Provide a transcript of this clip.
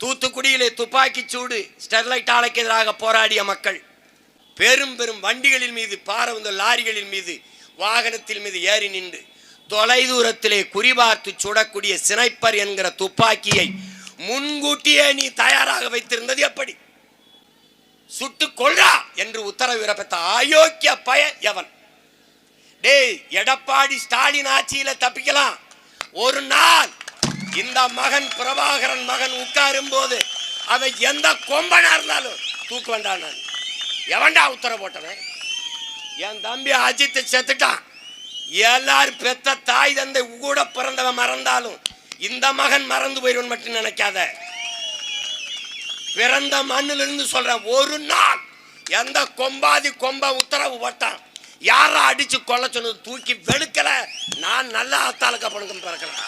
தூத்துக்குடியிலே துப்பாக்கி சூடு ஸ்டெர்லைட் ஆலைக்கு எதிராக போராடிய மக்கள் பெரும் பெரும் வண்டிகளின் மீது பாரவுந்த லாரிகளின் மீது வாகனத்தில் மீது ஏறி நின்று தொலைதூரத்திலே குறிபார்த்து சுடக்கூடிய சினைப்பர் என்கிற துப்பாக்கியை முன்கூட்டியே நீ தயாராக வைத்திருந்தது எப்படி? சுட்டு கொள்றா என்று உத்தரவு பிறப்பித்த அயோக்கிய பய எவன் டேய் எடப்பாடி ஸ்டாலின் ஆட்சியில தப்பிக்கலாம். ஒரு நாள் இந்த மகன் பிரபாகரன் மகன் உட்காரும் போது அவன் எந்த கொம்பனா இருந்தாலும் தூக்கு வேண்டாம் நான். எவன்டா உத்தரவு போட்டவன்? என் தம்பி அஜித்து செத்துட்டான். எல்லாரும் பெத்த தாய் தந்தை கூட பிறந்தவன் மறந்தாலும் இந்த மகன் மறந்து போயிடுவன் மட்டும் நினைக்காத. பிறந்த மண்ணிலிருந்து சொல்றேன் ஒரு நாள் எந்த கொம்பாதி கொம்ப உத்தரவு போட்டான். யாரா அடிச்சு கொல்ல சொன்னது தூக்கி வெளுக்கல. நான் நல்ல ஆத்தாளுக்கு பணக்கம் பிறக்கிறேன்